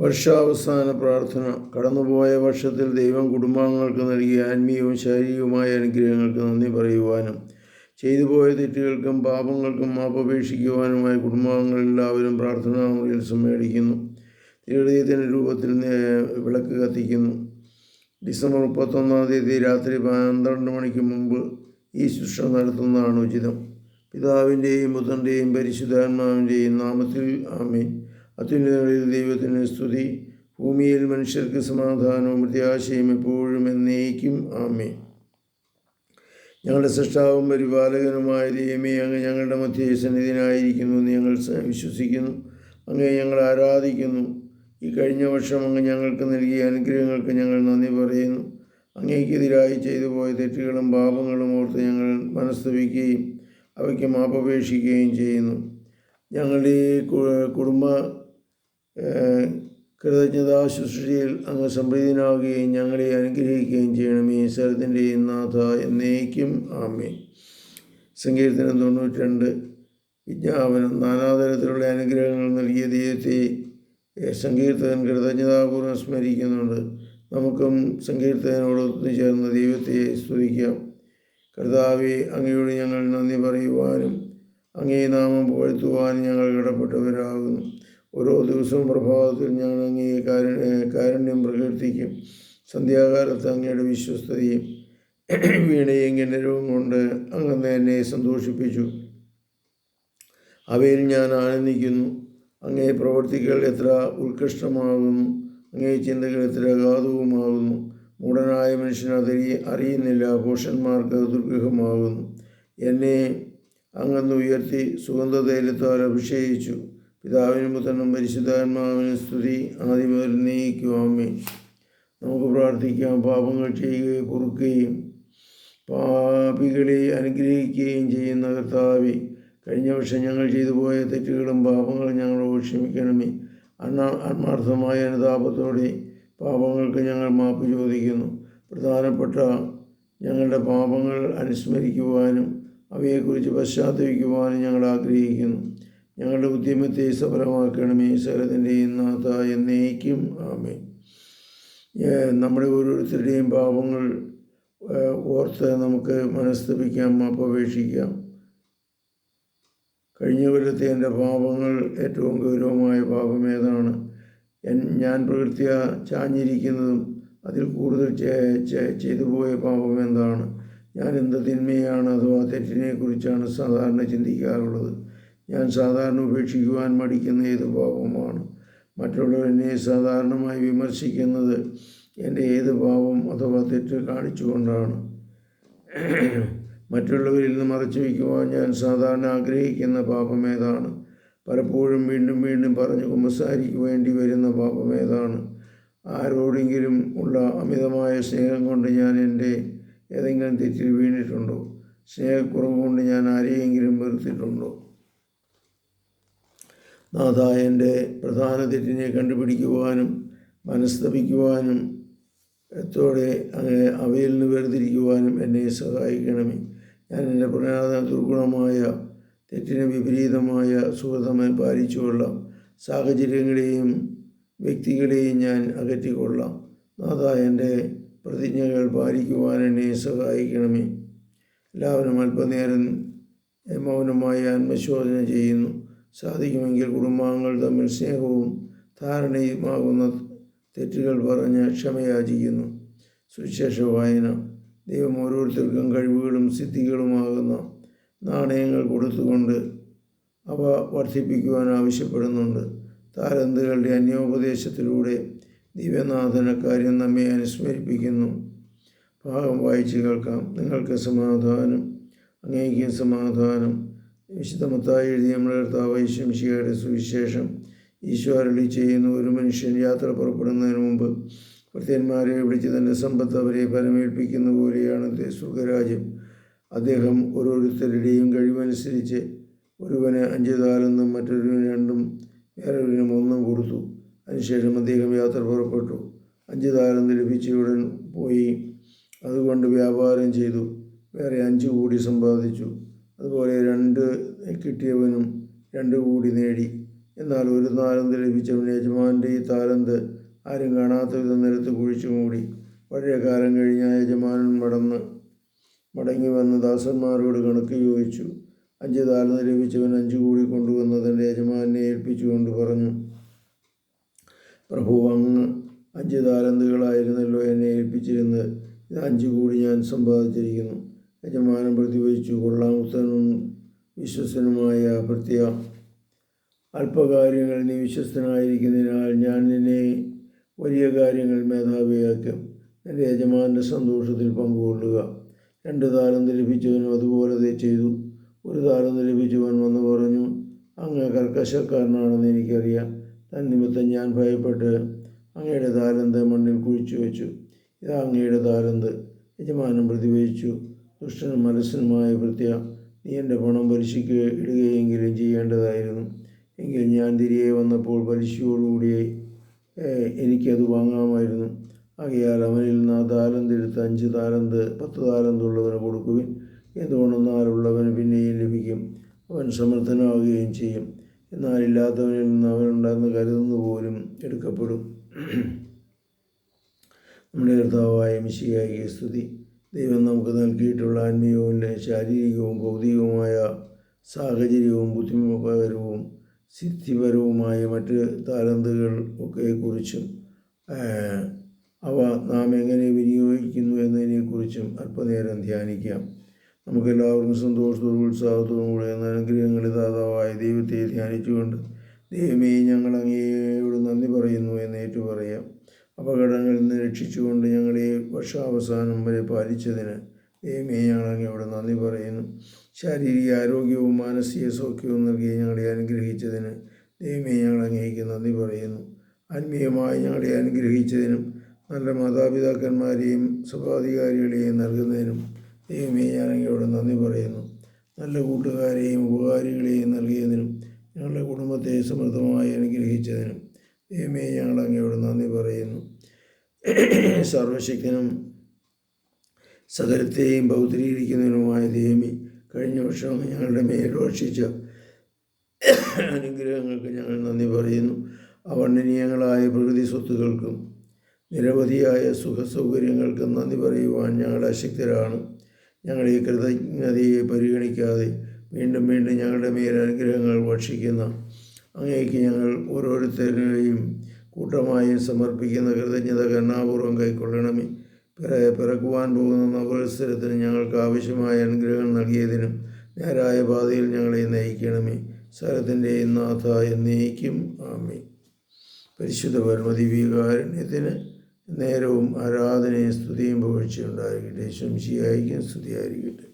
വർഷാവസാന പ്രാർത്ഥന. കടന്നുപോയ വർഷത്തിൽ ദൈവം കുടുംബാംഗങ്ങൾക്ക് നൽകിയ ആത്മീയവും ശാരീരികവുമായ അനുഗ്രഹങ്ങൾക്ക് നന്ദി പറയുവാനും ചെയ്തു പോയ തെറ്റുകൾക്കും പാപങ്ങൾക്കും മാപ്പപേക്ഷിക്കുവാനുമായി കുടുംബാംഗങ്ങളെല്ലാവരും പ്രാർത്ഥനാ മുറിയിൽ സമ്മേളിക്കുന്നു. തിരുഹൃദയത്തിന്റെ രൂപത്തിൽ വിളക്ക് കത്തിക്കുന്നു. ഡിസംബർ മുപ്പത്തൊന്നാം തീയതി രാത്രി പന്ത്രണ്ട് മണിക്ക് മുമ്പ് ഈ ശുശ്രൂഷ നടത്തുന്നതാണ് ഉചിതം. പിതാവിന്റെയും പുത്രന്റെയും പരിശുദ്ധാത്മാവിന്റെയും നാമത്തിൽ ആമേൻ. അത്യുന്നതങ്ങളിൽ ദൈവത്തിന് സ്തുതി. ഭൂമിയിൽ മനുഷ്യർക്ക് സമാധാനവും പ്രത്യാശയും എപ്പോഴും എന്നേക്കും. ആമേ ഞങ്ങളുടെ സൃഷ്ടാവും പരിപാലകനുമായ ദൈവമേ അങ്ങ് ഞങ്ങളുടെ മധ്യ സന്നിധിനായിരിക്കുന്നു എന്ന് ഞങ്ങൾ വിശ്വസിക്കുന്നു. അങ്ങേ ഞങ്ങൾ ആരാധിക്കുന്നു. ഈ കഴിഞ്ഞ വർഷം അങ്ങ് ഞങ്ങൾക്ക് നൽകിയ അനുഗ്രഹങ്ങൾക്ക് ഞങ്ങൾ നന്ദി പറയുന്നു. അങ്ങേക്കെതിരായി ചെയ്തു പോയ തെറ്റുകളും പാപങ്ങളും ഓർത്ത് ഞങ്ങൾ മനസ്തപിക്കുകയും അവയ്ക്ക് മാപ്പപേക്ഷിക്കുകയും ചെയ്യുന്നു. ഞങ്ങളുടെ കുടുംബ കൃതജ്ഞതാ ശുശ്രൂഷയിൽ അങ്ങ് സംപ്രീതനാവുകയും ഞങ്ങളെ അനുഗ്രഹിക്കുകയും ചെയ്യണമേ. സ്ഥലത്തിന്റെയും നാഥ എന്നേക്കും. ആമേ സങ്കീർത്തനം തൊണ്ണൂറ്റി രണ്ട് വിജ്ഞാപനം നാനാതരത്തിലുള്ള അനുഗ്രഹങ്ങൾ നൽകിയ ദൈവത്തെ സങ്കീർത്തകൻ കൃതജ്ഞതാപൂർവം സ്മരിക്കുന്നുണ്ട്. നമുക്കും സങ്കീർത്തകനോട് ഒത്തുചേർന്ന് ദൈവത്തെ സ്തുതിക്കാം. കർത്താവെ അങ്ങയോട് ഞങ്ങൾ നന്ദി പറയുവാനും അങ്ങേ നാമം പുകഴ്ത്തുവാനും ഞങ്ങൾ കടപ്പെട്ടവരാകുന്നു ഓരോ ദിവസവും പ്രഭാതത്തിൽ ഞാൻ അങ്ങേ കാരുണ്യ പ്രകീർത്തിക്കും. സന്ധ്യാകാലത്ത് അങ്ങയുടെ വിശ്വസ്തയും വീണയും കിണരവും കൊണ്ട് അങ്ങ് എന്നെ സന്തോഷിപ്പിച്ചു. അവയിൽ ഞാൻ ആനന്ദിക്കുന്നു. അങ്ങേ പ്രവർത്തികൾ എത്ര ഉത്കൃഷ്ടമാകുന്നു. അങ്ങേ ചിന്തകൾ എത്ര അഗാധവുമാകുന്നു. മൂടനായ മനുഷ്യൻ അത് അറിയുന്നില്ല. പുരുഷന്മാർക്ക് അത് ദുർഗ്രഹമാകുന്നു എന്നെ അങ്ങന്ന് ഉയർത്തി സുഗന്ധ തൈലത്താൽ അഭിഷേകിച്ചു. പിതാവിനും പുത്രനും പരിശുദ്ധാത്മാവിനും സ്തുതി. ആദ്യം നീക്കുവാമേ നമുക്ക് പ്രാർത്ഥിക്കാം. പാപങ്ങൾ ചെയ്യുകയും പൊറുക്കുകയും പാപികളെ അനുഗ്രഹിക്കുകയും ചെയ്യുന്ന കർത്താവി കഴിഞ്ഞ വർഷം ഞങ്ങൾ ചെയ്തു പോയ തെറ്റുകളും പാപങ്ങളും ഞങ്ങളോട് ക്ഷമിക്കണമേ. അണ്ണ ആത്മാർത്ഥമായ അനുതാപത്തോടെ പാപങ്ങൾക്ക് ഞങ്ങൾ മാപ്പ് ചോദിക്കുന്നു. പ്രധാനപ്പെട്ട ഞങ്ങളുടെ പാപങ്ങൾ അനുസ്മരിക്കുവാനും അവയെക്കുറിച്ച് പശ്ചാത്തപിക്കുവാനും ഞങ്ങൾ ആഗ്രഹിക്കുന്നു. ഞങ്ങളുടെ ഉദ്യമത്തെ സഫലമാക്കണമേ. സകലത്തിന്റെയും നാഥ എന്നേക്കും ആമേ നമ്മുടെ ഓരോരുത്തരുടെയും പാപങ്ങൾ ഓർത്ത് നമുക്ക് മനസ്തപിക്കാം മാപ്പപേക്ഷിക്കാം കഴിഞ്ഞ കൊല്ലത്തെ എന്റെ പാപങ്ങൾ ഏറ്റവും ഗൗരവമായ പാപം ഏതാണ്? ഞാൻ പ്രകൃത്യ ചാഞ്ഞിരിക്കുന്നതും അതിൽ കൂടുതൽ ചെയ്തു പോയ പാപം എന്താണ്? ഞാൻ എന്ത് തിന്മയാണ് അഥവാ തെറ്റിനെ കുറിച്ചാണ് സാധാരണ ചിന്തിക്കാറുള്ളത്. ഞാൻ സാധാരണ ഉപേക്ഷിക്കുവാൻ മടിക്കുന്ന ഏത് പാപമാണ് മറ്റുള്ളവർ എന്നെ സാധാരണമായി വിമർശിക്കുന്നത് എന്റെ ഏത് പാപം അഥവാ തെറ്റ് കാണിച്ചുകൊണ്ടാണ്. മറ്റുള്ളവരിൽ നിന്ന് മറച്ചു വയ്ക്കുവാൻ ഞാൻ സാധാരണ ആഗ്രഹിക്കുന്ന പാപം ഏതാണ്? പലപ്പോഴും വീണ്ടും വീണ്ടും പറഞ്ഞു കുമ്പസാരിക്ക് വരുന്ന പാപം ഏതാണ്? ആരോടെങ്കിലും ഉള്ള അമിതമായ സ്നേഹം കൊണ്ട് ഞാൻ എന്റെ ഏതെങ്കിലും തെറ്റിൽ വീണിട്ടുണ്ടോ? സ്നേഹക്കുറവ് കൊണ്ട് ഞാൻ ആരെയെങ്കിലും വെറുത്തിട്ടുണ്ടോ? നാഥ എന്റെ പ്രധാന തെറ്റിനെ കണ്ടുപിടിക്കുവാനും മനസ്തപിക്കുവാനും ത്തോടെ അങ്ങനെ അവയിൽ നിന്ന് വേർതിരിക്കുവാനും എന്നെ സഹായിക്കണമേ. ഞാൻ എന്റെ പ്രധാന ദുർഗുണമായ തെറ്റിന് വിപരീതമായ സുഹൃതമായി പാലിച്ചുകൊള്ളാം. സാഹചര്യങ്ങളെയും വ്യക്തികളെയും ഞാൻ അകറ്റിക്കൊള്ളാം. നാഥ എന്റെ പ്രതിജ്ഞകൾ പാലിക്കുവാൻ എന്നെ സഹായിക്കണമേ. എല്ലാവരും അല്പനേരം മൗനമായി ആത്മശോധന ചെയ്യുന്നു. സാധിക്കുമെങ്കിൽ കുടുംബാംഗങ്ങൾ തമ്മിൽ സ്നേഹവും ധാരണയുമാകുന്ന തെറ്റുകൾ പറഞ്ഞ് ക്ഷമയാചിക്കുന്നു. സുവിശേഷ വായന. ദൈവം ഓരോരുത്തർക്കും കഴിവുകളും സിദ്ധികളുമാകുന്ന നാണയങ്ങൾ കൊടുത്തുകൊണ്ട് അവ വർദ്ധിപ്പിക്കുവാൻ ആവശ്യപ്പെടുന്നുണ്ട്. താരന്തുകളുടെ അന്യോപദേശത്തിലൂടെ ദിവ്യനാഥന കാര്യം നമ്മെ അനുസ്മരിപ്പിക്കുന്നു. ഭാഗം വായിച്ചു കേൾക്കാം. നിങ്ങൾക്ക് സമാധാനം. അങ്ങേക്കും സമാധാനം. വിശുദ്ധമത്തായി എഴുതിയ നമ്മുടെ കർത്താവ് ഈശ്വംശിയുടെ സുവിശേഷം ഈശോ അരളി ചെയ്യുന്ന ഒരു മനുഷ്യൻ യാത്ര പുറപ്പെടുന്നതിന് മുമ്പ് ഭൃത്യന്മാരെ വിളിച്ച് തന്റെ സമ്പത്ത് അവരെ ഫലമേൽപ്പിക്കുന്ന പോലെയാണ് സുഖരാജ്യം അദ്ദേഹം ഓരോരുത്തരുടെയും കഴിവനുസരിച്ച് ഒരുവന് അഞ്ച് താലെന്നും മറ്റൊരുവന് രണ്ടും വേറൊരുവിനും ഒന്നും കൊടുത്തു. അതിനുശേഷം അദ്ദേഹം യാത്ര പുറപ്പെട്ടു. അഞ്ച് താലന്ത് ലഭിച്ചയുടൻ പോയി. അതുകൊണ്ട് വ്യാപാരം ചെയ്തു. വേറെ അഞ്ച് കൂടി സമ്പാദിച്ചു. അതുപോലെ രണ്ട് കിട്ടിയവനും രണ്ട് കൂടി നേടി. എന്നാൽ ഒരു താലന്ത് ലഭിച്ചവൻ യജമാന്റെ ഈ താലന്ത് ആരും കാണാത്ത വിധം നിലത്ത് കുഴിച്ചു മൂടി. വളരെ കാലം കഴിഞ്ഞ യജമാനൻ മടന്ന് മടങ്ങി വന്ന് ദാസന്മാരോട് കണക്ക് ചോദിച്ചു. അഞ്ച് താലന്ത് ലഭിച്ചവൻ അഞ്ച് കൂടി കൊണ്ടുവന്ന് തന്റെ യജമാനെ ഏൽപ്പിച്ചുകൊണ്ട് പറഞ്ഞു. പ്രഭു അങ്ങ് അഞ്ച് താലന്തുകളായിരുന്നല്ലോ എന്നെ ഏൽപ്പിച്ചിരുന്നത്. ഇത് അഞ്ച് കൂടി ഞാൻ സമ്പാദിച്ചിരിക്കുന്നു. യജമാനൻ പ്രതിവഹിച്ചു. കൊള്ളാം ഉത്തനും വിശ്വസനുമായ പ്രത്യ അല്പകാര്യങ്ങൾ നീ വിശ്വസ്തനായിരിക്കുന്നതിനാൽ ഞാൻ നിന്നെ വലിയ കാര്യങ്ങൾ മേധാവിയാക്കും. എന്റെ യജമാന്റെ സന്തോഷത്തിൽ പങ്കുകൊള്ളുക. രണ്ട് താലന്ത് ലഭിച്ചവനും അതുപോലെ ചെയ്തു. ഒരു താലന്ത് ലഭിച്ചവൻ വന്ന് പറഞ്ഞു അങ്ങ് കർക്കശക്കാരനാണെന്ന് എനിക്കറിയാം. തന്നിമിത്തം ഞാൻ ഭയപ്പെട്ട് അങ്ങയുടെ താലന്ത് മണ്ണിൽ കുഴിച്ചു വെച്ചു. ഇതാ അങ്ങയുടെ താലന്ത്. യജമാനം പ്രതിവഹിച്ചു. ദുഷ്ടനും മനസ്സനുമായ പ്രത്യ നീ എന്റെ പണം പലിശയ്ക്ക് ഇടുകയെങ്കിലും ചെയ്യേണ്ടതായിരുന്നു. എങ്കിൽ ഞാൻ തിരികെ വന്നപ്പോൾ പലിശയോടുകൂടി എനിക്കത് വാങ്ങാമായിരുന്നു. ആകയാൽ അവനിൽ നിന്ന് ആ താലന്ത് എടുത്ത് അഞ്ച് താലന്ത് പത്ത് താലന്തുള്ളവന് കൊടുക്കുവിൻ. എന്തുകൊണ്ടെന്നാലുള്ളവന് പിന്നെയും ലഭിക്കും. അവൻ സമർത്ഥനാവുകയും ചെയ്യും. എന്നാൽ ഇല്ലാത്തവനിൽ നിന്ന് അവനുണ്ടെന്ന് കരുതുന്നു പോലും എടുക്കപ്പെടും. നമ്മുടെ കർത്താവായ മിശിയായി സ്തുതി. ദൈവം നമുക്ക് നൽകിയിട്ടുള്ള ആത്മീയവും ശാരീരികവും ഭൗതികവുമായ സാഹചര്യവും ബുദ്ധിമുഖപരവും സിദ്ധിപരവുമായ മറ്റ് താലന്തുകൾ ഒക്കെ കുറിച്ചും അവ നാം എങ്ങനെ വിനിയോഗിക്കുന്നു എന്നതിനെക്കുറിച്ചും അല്പനേരം ധ്യാനിക്കാം. നമുക്കെല്ലാവർക്കും സന്തോഷത്തോടും ഉത്സാഹത്തോടും കൂടെ എന്ന അനുഗ്രഹങ്ങളിൽ ദാതാവായ ദൈവത്തെ ധ്യാനിച്ചുകൊണ്ട് ദൈവമേ ഞങ്ങൾ അങ്ങേയോട് നന്ദി പറയുന്നു എന്ന് ഏറ്റു പറയാം അപകടങ്ങളിൽ നിന്ന് രക്ഷിച്ചുകൊണ്ട് ഞങ്ങളെ വർഷാവസാനം വരെ പാലിച്ചതിന് ദൈവമേ ഞങ്ങൾ അങ്ങയോട് നന്ദി പറയുന്നു. ശാരീരിക ആരോഗ്യവും മാനസിക സൗഖ്യവും നൽകി ഞങ്ങളെ അനുഗ്രഹിച്ചതിന് ദൈവമേ ഞങ്ങൾ അങ്ങേക്ക് നന്ദി പറയുന്നു. ആത്മീയമായി ഞങ്ങളെ അനുഗ്രഹിച്ചതിനും നല്ല മാതാപിതാക്കന്മാരെയും സഭാധികാരികളെയും നൽകുന്നതിനും ദൈവമേ ഞാൻ അങ്ങയോട് നന്ദി പറയുന്നു. നല്ല കൂട്ടുകാരെയും ഉപകാരികളെയും നൽകിയതിനും ഞങ്ങളുടെ കുടുംബത്തെ സമൃദ്ധമായി അനുഗ്രഹിച്ചതിനും ദൈവമേ ഞങ്ങൾ അങ്ങയോട് നന്ദി പറയുന്നു. സർവശക്തനും സകലത്തെയും ബൗദ്ധീകരിക്കുന്നതിനുമായ ദേമി കഴിഞ്ഞ വർഷം ഞങ്ങളുടെ മേൽ വർഷിച്ച അനുഗ്രഹങ്ങൾക്ക് ഞങ്ങൾ നന്ദി പറയുന്നു. അവർണനീയങ്ങളായ പ്രകൃതി സ്വത്തുക്കൾക്കും നിരവധിയായ സുഖ സൗകര്യങ്ങൾക്കും നന്ദി പറയുവാൻ ഞങ്ങൾ അശക്തരാണ്. ഞങ്ങൾ ഈ കൃതജ്ഞതയെ പരിഗണിക്കാതെ വീണ്ടും വീണ്ടും ഞങ്ങളുടെ മേൽ അനുഗ്രഹങ്ങൾ ഭക്ഷിക്കുന്ന അങ്ങേക്ക് ഞങ്ങൾ ഓരോരുത്തരെയും കൂട്ടമായി സമർപ്പിക്കുന്ന കൃതജ്ഞത കരുണാപൂർവം കൈക്കൊള്ളണമേ. പിറ പിറക്കുവാൻ പോകുന്ന നവത്സരത്തിന് ഞങ്ങൾക്ക് ആവശ്യമായ അനുഗ്രഹം നൽകിയതിനും നേരായ പാതയിൽ ഞങ്ങളെ നയിക്കണമേ. സ്ഥലത്തിന്റെ നാഥ എന്നേക്കും ആമേ പരിശുദ്ധ പരമദിവ്യകാരുണ്യത്തിന് നേരവും ആരാധനയും സ്തുതിയും പുകഴ്ചയുണ്ടായിരിക്കട്ടെ ശംശിയായിരിക്കും സ്തുതിയായിരിക്കട്ടെ.